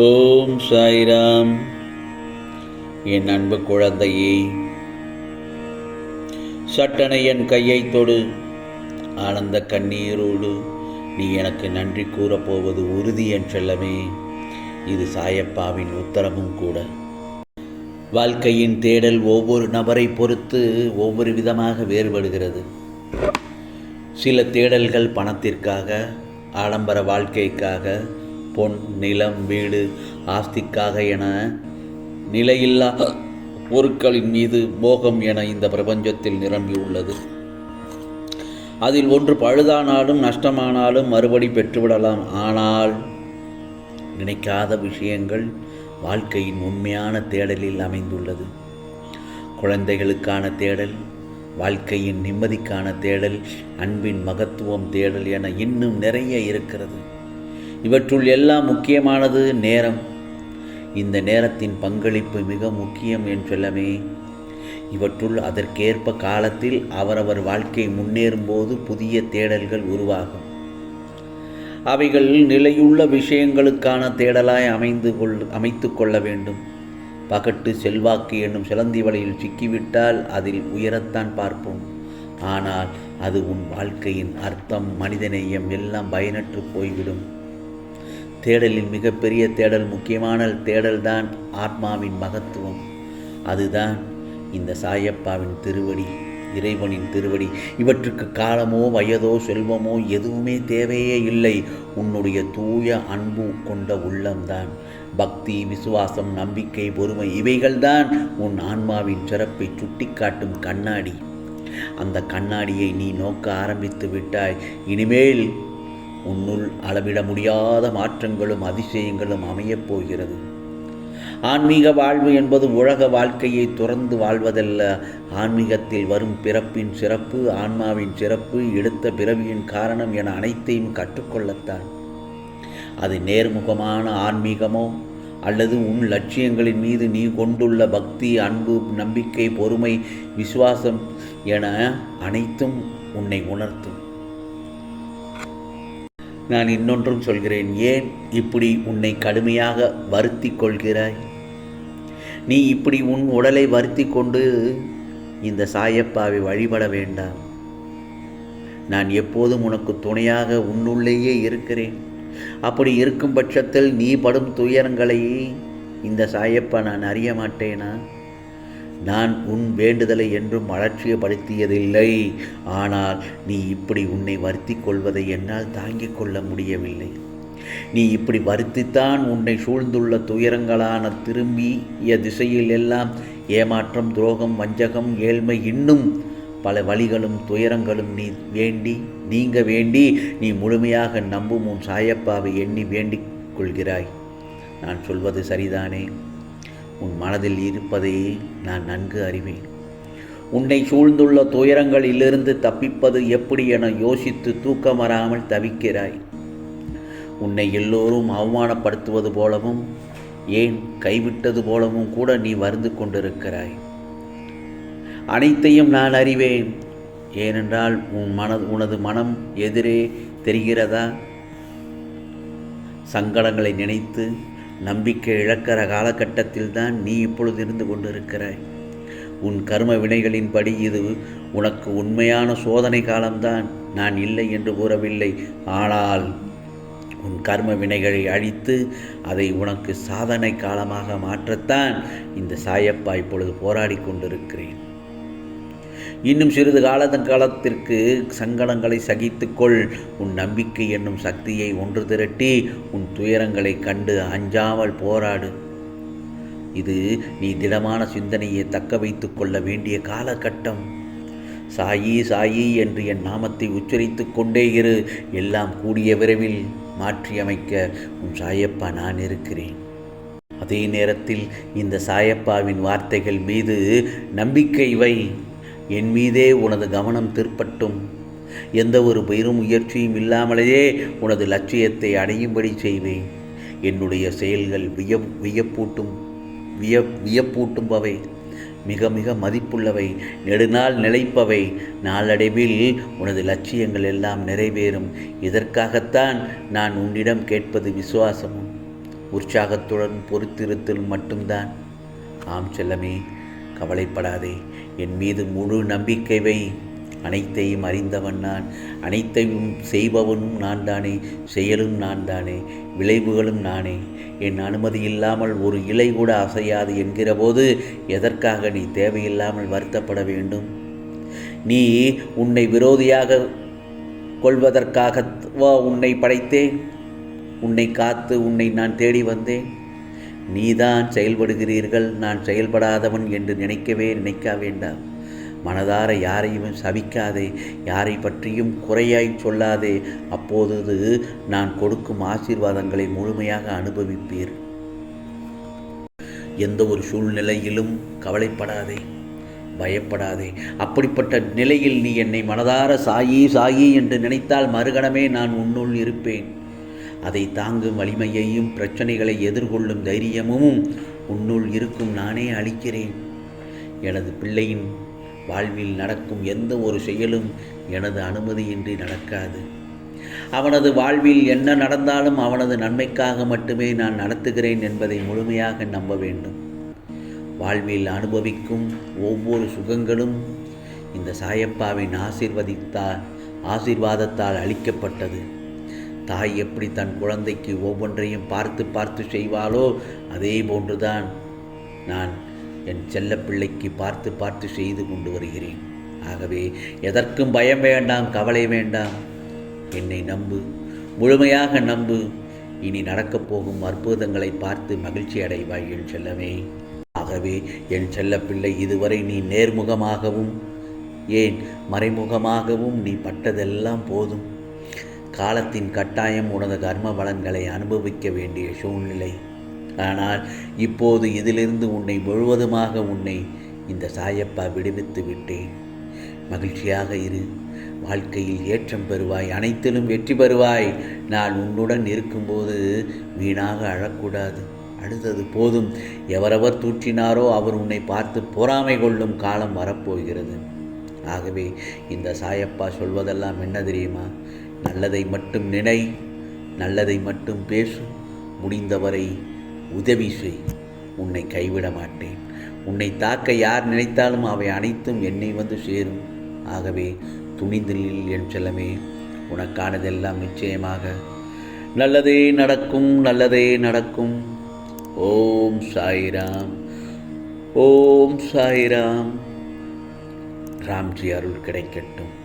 ஓம் சாய்ராம். என் அன்பு குழந்தையே சட்டனை என் கையை தொடு. ஆனந்த கண்ணீரோடு நீ எனக்கு நன்றி கூறப்போவது உறுதி என் செல்லமே. இது சாயப்பாவின் உத்தரமும் கூட. வாழ்க்கையின் தேடல் ஒவ்வொரு நபரை பொறுத்து ஒவ்வொரு விதமாக வேறுபடுகிறது. சில தேடல்கள் பணத்திற்காக ஆடம்பர வாழ்க்கைக்காக பொன் நிலம் வீடு ஆஸ்திக்காக என நிலையில்லா பொருட்களின் மீது மோகம் என இந்த பிரபஞ்சத்தில் நிரம்பியுள்ளது அதில் ஒன்று பழுதானாலும் நஷ்டமானாலும் மறுபடி பெற்றுவிடலாம். ஆனால் நினைக்காத விஷயங்கள் வாழ்க்கையின் உண்மையான தேடலில் அமைந்துள்ளது. குழந்தைகளுக்கான தேடல் வாழ்க்கையின் நிம்மதிக்கான தேடல் அன்பின் மகத்துவம் தேடல் என இன்னும் நிறைய இருக்கிறது. இவற்றுள் எல்லாம் முக்கியமானது நேரம். இந்த நேரத்தின் பங்களிப்பு மிக முக்கியம் என்றெல்லாமே இவற்றுள் அதற்கேற்ப காலத்தில் அவரவர் வாழ்க்கை முன்னேறும்போது புதிய தேடல்கள் உருவாகும். அவைகள் நிலையுள்ள விஷயங்களுக்கான தேடலாய் அமைந்து கொள் அமைத்து கொள்ள வேண்டும். பகட்டு செல்வாக்கு என்னும் சிலந்தி வலையில் சிக்கிவிட்டால் அதில் உயரத்தான் பார்ப்போம். ஆனால் அது உன் வாழ்க்கையின் அர்த்தம் மனிதநேயம் எல்லாம் பயனற்று போய்விடும். தேடலின் மிகப்பெரிய தேடல் முக்கியமான தேடல்தான் ஆத்மாவின் மகத்துவம். அதுதான் இந்த சாயப்பாவின் திருவடி இறைவனின் திருவடி. இவற்றுக்கு காலமோ வயதோ செல்வமோ எதுவுமே தேவையே இல்லை. உன்னுடைய தூய அன்பு கொண்ட உள்ளம்தான். பக்தி விசுவாசம் நம்பிக்கை பொறுமை இவைகள்தான் உன் ஆன்மாவின் சிறப்பை சுட்டிக்காட்டும் கண்ணாடி. அந்த கண்ணாடியை நீ நோக்க ஆரம்பித்து விட்டாய். இனிமேல் உன்னுள் அளவிட முடியாத மாற்றங்களும் அதிசயங்களும் அமையப் போகிறது. ஆன்மீக வாழ்வு என்பது உலக வாழ்க்கையை துறந்து வாழ்வதல்ல. ஆன்மீகத்தில் வரும் பிறப்பின் சிறப்பு ஆன்மாவின் சிறப்பு எடுத்த பிறவியின் காரணம் என அனைத்தையும் கற்றுக்கொள்ளத்தான். அது நேர்முகமான ஆன்மீகமோ அல்லது உன் லட்சியங்களின் மீது நீ கொண்டுள்ள பக்தி அன்பு நம்பிக்கை பொறுமை விசுவாசம் என அனைத்தும் உன்னை உணர்த்தும். நான் இன்னொன்றும் சொல்கிறேன். ஏன் இப்படி உன்னை கடுமையாக வருத்தி கொள்கிறாய்? நீ இப்படி உன் உடலை வருத்தி கொண்டு இந்த சாயப்பாவை வழிபட வேண்டாம். நான் எப்போதும் உனக்கு துணையாக உன்னுள்ளேயே இருக்கிறேன். அப்படி இருக்கும் பட்சத்தில் நீ படும் துயரங்களை இந்த சாயப்பா நான் அறிய மாட்டேனா? நான் உன் வேண்டுதலை என்றும் அலட்சியப்படுத்தியதில்லை. ஆனால் நீ இப்படி உன்னை வருத்தி கொள்வதை என்னால் தாங்கிக் கொள்ள முடியவில்லை. நீ இப்படி வருத்தித்தான் உன்னை சூழ்ந்துள்ள துயரங்களான திரும்பிய திசையில் எல்லாம் ஏமாற்றம் துரோகம் வஞ்சகம் ஏழ்மை இன்னும் பல வழிகளும் துயரங்களும் நீ வேண்டி நீங்க வேண்டி நீ முழுமையாக நம்பும் உன் சாயப்பாவை எண்ணி வேண்டிக் கொள்கிறாய். நான் சொல்வது சரிதானே? உன் மனதில் இருப்பதை நான் நன்கு அறிவேன். உன்னை சூழ்ந்துள்ள துயரங்களிலிருந்து தப்பிப்பது எப்படி என யோசித்து தூக்கம் வராமல் தவிக்கிறாய். உன்னை எல்லோரும் அவமானப்படுத்துவது போலவும் ஏன் கைவிட்டது போலவும் கூட நீ வருந்து கொண்டிருக்கிறாய். அனைத்தையும் நான் அறிவேன். ஏனென்றால் உன் மன உனது மனம் எதிரே தெரிகிறதா? சங்கடங்களை நினைத்து நம்பிக்கை இழக்கிற காலகட்டத்தில் தான் நீ இப்பொழுது இருந்து கொண்டிருக்கிறாய். உன் கர்ம வினைகளின்படி இது உனக்கு உண்மையான சோதனை காலம்தான். நான் இல்லை என்று கூறவில்லை. ஆனால் உன் கர்ம வினைகளை அழித்து அதை உனக்கு சாதனை காலமாக மாற்றத்தான் இந்த சாயப்பா இப்பொழுது போராடி கொண்டிருக்கிறேன். இன்னும் சிறிது கால காலத்திற்கு சங்கடங்களை சகித்துக்கொள். உன் நம்பிக்கை என்னும் சக்தியை ஒன்று திரட்டி உன் துயரங்களை கண்டு அஞ்சாமல் போராடு. இது நீ திடமான சிந்தனையை தக்க வைத்து கொள்ள வேண்டிய காலகட்டம். சாயி சாயி என்று என் நாமத்தை உச்சரித்து கொண்டே இரு. எல்லாம் கூடிய விரைவில் மாற்றியமைக்க உன் சாயப்பா நான் இருக்கிறேன். அதே நேரத்தில் இந்த சாயப்பாவின் வார்த்தைகள் மீது நம்பிக்கை வை. என் மீதே உனது கவனம் திருப்பட்டும். எந்த ஒரு பெரும் முயற்சியும் இல்லாமலேயே உனது லட்சியத்தை அடையும்படி செய்வேன். என்னுடைய செயல்கள் விய வியப்பூட்டும் விய வியப்பூட்டும்பவை மிக மிக மதிப்புள்ளவை நெடுநாள் நிலைப்பவை. நாளடைவில் உனது லட்சியங்கள் எல்லாம் நிறைவேறும். இதற்காகத்தான் நான் உன்னிடம் கேட்பது விசுவாசமும். உற்சாகத்துடன் பொறுத்திருத்தல் மட்டும்தான். ஆம் செல்லமே கவலைப்படாதே. என் மீது முழு நம்பிக்கை வை. அனைத்தையும் அறிந்தவன் நான். அனைத்தையும் செய்பவனும் நான் தானே செயலும் நான் தானே விளைவுகளும் நானே. என் அனுமதி இல்லாமல் ஒரு இலை கூட அசையாது என்கிற போது எதற்காக நீ தேவையில்லாமல் வருத்தப்பட வேண்டும்? நீ உன்னை விரோதியாக கொள்வதற்காகவா உன்னை படைத்தேன்? உன்னை காத்து உன்னை நான் தேடி வந்தேன்? நீதான் செயல்படுகிறீர்கள் நான் செயல்படாதவன் என்று நினைக்கவே நினைக்க வேண்டாம் மனதார யாரையும் சபிக்காதே யாரை பற்றியும் குறையாய் சொல்லாதே. அப்போது நான் கொடுக்கும் ஆசீர்வாதங்களை முழுமையாக அனுபவிப்பீர். எந்த ஒரு சூழ்நிலையிலும் கவலைப்படாதே பயப்படாதே. அப்படிப்பட்ட நிலையில் நீ என்னை மனதார சாயி சாயி என்று நினைத்தால் மறுகணமே நான் உன்னுள் இருப்பேன். அதை தாங்கும் வலிமையையும் பிரச்சனைகளை எதிர்கொள்ளும் தைரியமும் உன்னுள் இருக்கும் நானே அளிக்கிறேன். எனது பிள்ளையின் வாழ்வில் நடக்கும் எந்த ஒரு செயலும் எனது அனுமதியின்றி நடக்காது. அவனது வாழ்வில் என்ன நடந்தாலும் அவனது நன்மைக்காக மட்டுமே நான் நடத்துகிறேன் என்பதை முழுமையாக நம்ப வேண்டும். வாழ்வில் அனுபவிக்கும் ஒவ்வொரு சுகங்களும் இந்த சாயப்பாவின் ஆசிர்வதித்தால் ஆசீர்வாதத்தால் அளிக்கப்பட்டது. தாய் எப்படி தன் குழந்தைக்கு ஒவ்வொன்றையும் பார்த்து பார்த்து செய்வாளோ அதே போன்றுதான் நான் என் செல்லப்பிள்ளைக்கு பார்த்து பார்த்து செய்து கொண்டு வருகிறேன். ஆகவே எதற்கும் பயம் வேண்டாம் கவலை வேண்டாம். என்னை நம்பு முழுமையாக நம்பு. இனி நடக்கப் போகும் அற்புதங்களை பார்த்து மகிழ்ச்சி அடைவாய் என் செல்லமே. ஆகவே என் செல்லப்பிள்ளை இதுவரை நீ நேர்முகமாகவும் ஏன் மறைமுகமாகவும் நீ பட்டதெல்லாம் போதும். காலத்தின் கட்டாயம் உனது கர்ம பலன்களை அனுபவிக்க வேண்டிய சூழ்நிலை. ஆனால் இப்போது இதிலிருந்து உன்னை முழுவதுமாக உன்னை இந்த சாயப்பா விடுவித்து விட்டேன். மகிழ்ச்சியாக இரு. வாழ்க்கையில் ஏற்றம் பெறுவாய். அனைத்திலும் வெற்றி பெறுவாய். நான் உன்னுடன் இருக்கும்போது வீணாக அழக்கூடாது. அழுதது போதும். எவரவர் தூற்றினாரோ அவர் உன்னை பார்த்து பொறாமை கொள்ளும் காலம் வரப்போகிறது. ஆகவே இந்த சாயப்பா சொல்வதெல்லாம் என்ன தெரியுமா? நல்லதை மட்டும் நினை நல்லதை மட்டும் பேசு. முடிந்தவரை உதவி செய். உன்னை கைவிட மாட்டேன். உன்னை தாக்க யார் நினைத்தாலும் அவை அனைத்தும் என்னை வந்து சேரும். ஆகவே துணிந்தில் என் செல்லமே. உனக்கானதெல்லாம் நிச்சயமாக. நல்லதே நடக்கும் நல்லதே நடக்கும். ஓம் சாய்ராம். ஓம் சாய்ராம். ராம்ஜி அருள் கிடைக்கட்டும்.